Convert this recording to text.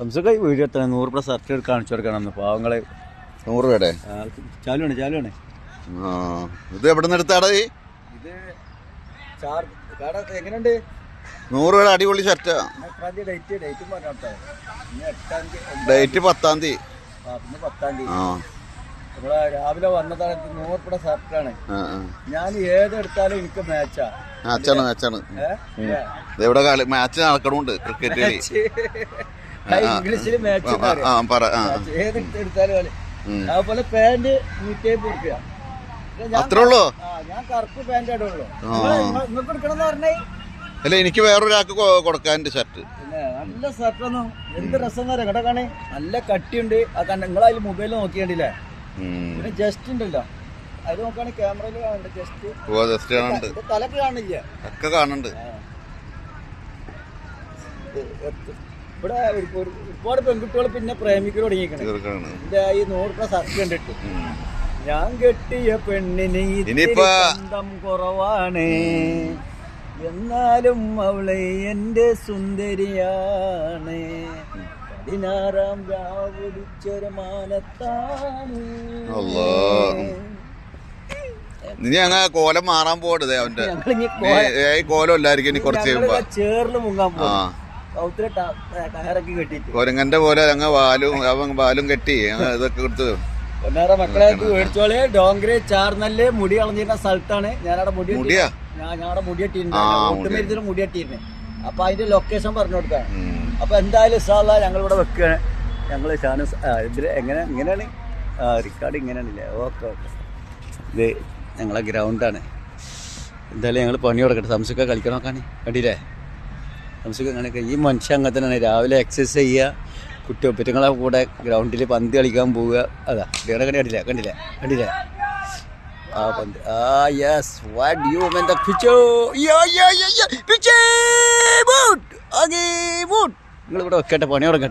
സംസുഖ video എത്ര നൂറ് plus certificate കാണിച്ചു കൊടുക്കണം പാവങ്ങളെ. നൂറ് രൂപയുടെ ചാലുവാണ് ചാലുവാണ്. ഇത് എവിടെ നിന്ന് എടുത്താടാ ഈ? ഇത് എങ്ങനെയുണ്ട്? നൂറ് രൂപയുടെ അടിപൊളി ഷർട്ടാ ഡേറ്റ് പത്താം തീയതി. പത്താം തീയതി. ആ. ഇവിടെ രാവിലെ വന്നതാണ് നൂറ് രൂപ ഷർട്ടാണ് ഞാൻ ഏത് ഞാൻ ഏതെടുത്താലും എനിക്ക് മാച്ചാ മാച്ചാണ് മാച്ചാണ് ഇവിടെ മാച്ച് നടക്കണമുണ്ട് ക്രിക്കറ്റ് കളി ഇംഗ്ലീഷിൽ മാച്ച് ഏത് എടുത്താലും അതുപോലെ പാന്റ് നൂറ്റിയമ്പത് റുപ്യ അത്രേ ഉള്ളൂ? ആ ഞാൻ കറുപ്പ് പാന്റ് ഇടുള്ളൂ. നിങ്ങൾക്ക് എടുക്കണമെന്ന് പറഞ്ഞേ അല്ല എനിക്ക് വേറൊരാൾക്ക് കൊടുക്കാൻ ഷർട്ട് നല്ല ഷർട്ട് ഷർട്ടൊന്നും എന്ത് രസം എന്ന് കാണേ നല്ല കട്ടിയുണ്ട്. അത് നിങ്ങൾ നിങ്ങളതിൽ മൊബൈലിൽ നോക്കിയണ്ടില്ലേ? പിന്നെ ജസ്റ്റ് ഉണ്ടല്ലോ. അത് നോക്കുകയാണെങ്കിൽ ക്യാമറയിൽ കാണുന്നുണ്ട് ജസ്റ്റ് കാണുന്നുണ്ട് തലക്ക് കാണില്ല ഒക്കെ കാണുന്നുണ്ട് ഇവിടെ ഒരു- ഒരു- ഒരുപാട് പെൺകുട്ടികൾ പിന്നെ പ്രേമിക്കൽ തുടങ്ങിയിട്ടുണ്ട് എന്റെ ഈ നൂറ് സത്യം കണ്ടിട്ട്. ഞാൻ കെട്ടിയ പെണ്ണിന് ബന്ധം കുറവാണ്. എന്നാലും അവളെ എന്റെ സുന്ദരിയാണ്. പതിനാറാം രാവുടിച്ചൊരു മാനത്താണ്. ഇനി അങ്ങനെ കോലം മാറാൻ പോകരുത് അവന്റെ. കോലം ഇല്ലായിരിക്കും ഇനി കുറച്ച് ചേറിൽ മുങ്ങാൻ പോകും കയറൊക്കെ കെട്ടിട്ട് കൊരങ്ങന്റെ പോലെ അങ്ങ് വാലും അവൻ വാലും കെട്ടി ഇതൊക്കെ എടുത്ത് ഒന്നേറെ മക്കളെ മേടിച്ചോളെ ഡോങ്കരെ ചാർന്നല്ലേ മുടി കളഞ്ഞിരുന്ന സ്ഥലത്താണ് ഞാനവിടെ മുടി മുടിയാ? ഞാനവിടെ മുടി കെട്ടിയിരുന്നു മുടി. കെട്ടിയിരുന്നു അപ്പൊ അതിന്റെ ലൊക്കേഷൻ പറഞ്ഞു കൊടുക്കാൻ ഉം. അപ്പൊ എന്തായാലും ഇഷ്ടമല്ല ഞങ്ങൾ ഇവിടെ വെക്കുകയാണ് ഞങ്ങൾ ഷാനു ഇതിൽ എങ്ങനെ ഇങ്ങനെയാണ്? റിക്കാർഡ് ഇങ്ങനെയാണല്ലേ? Okay okay. ഇത് ഞങ്ങളെ ഗ്രൗണ്ടാണ് എന്തായാലും ഞങ്ങൾ പണി കൊടുക്കട്ടെ സംശയമൊക്കെ കളിക്കണോക്കാണ്. കണ്ടില്ലേ? അങ്ങനെയൊക്കെ. ഈ മനുഷ്യൻ അങ്ങനെ തന്നെയാണ് രാവിലെ എക്സസൈസ് ചെയ്യുക കുട്ടി ഒപ്പറ്റങ്ങളെ കൂടെ ഗ്രൗണ്ടിൽ പന്ത് കളിക്കാൻ പോവുക. അതാ. ഇവിടെ കണ്ടില്ല കണ്ടില്ല? കണ്ടില്ല? ആ പന്ത്. ആ yes what you mean the പിച്ചോ yo yo യോ പിച്ചേ ബൂട്ട് അഗേ ബൂട്ട് നിങ്ങൾ ഇവിടെ വെക്കട്ടെ പണി തുടങ്ങട്ടെ.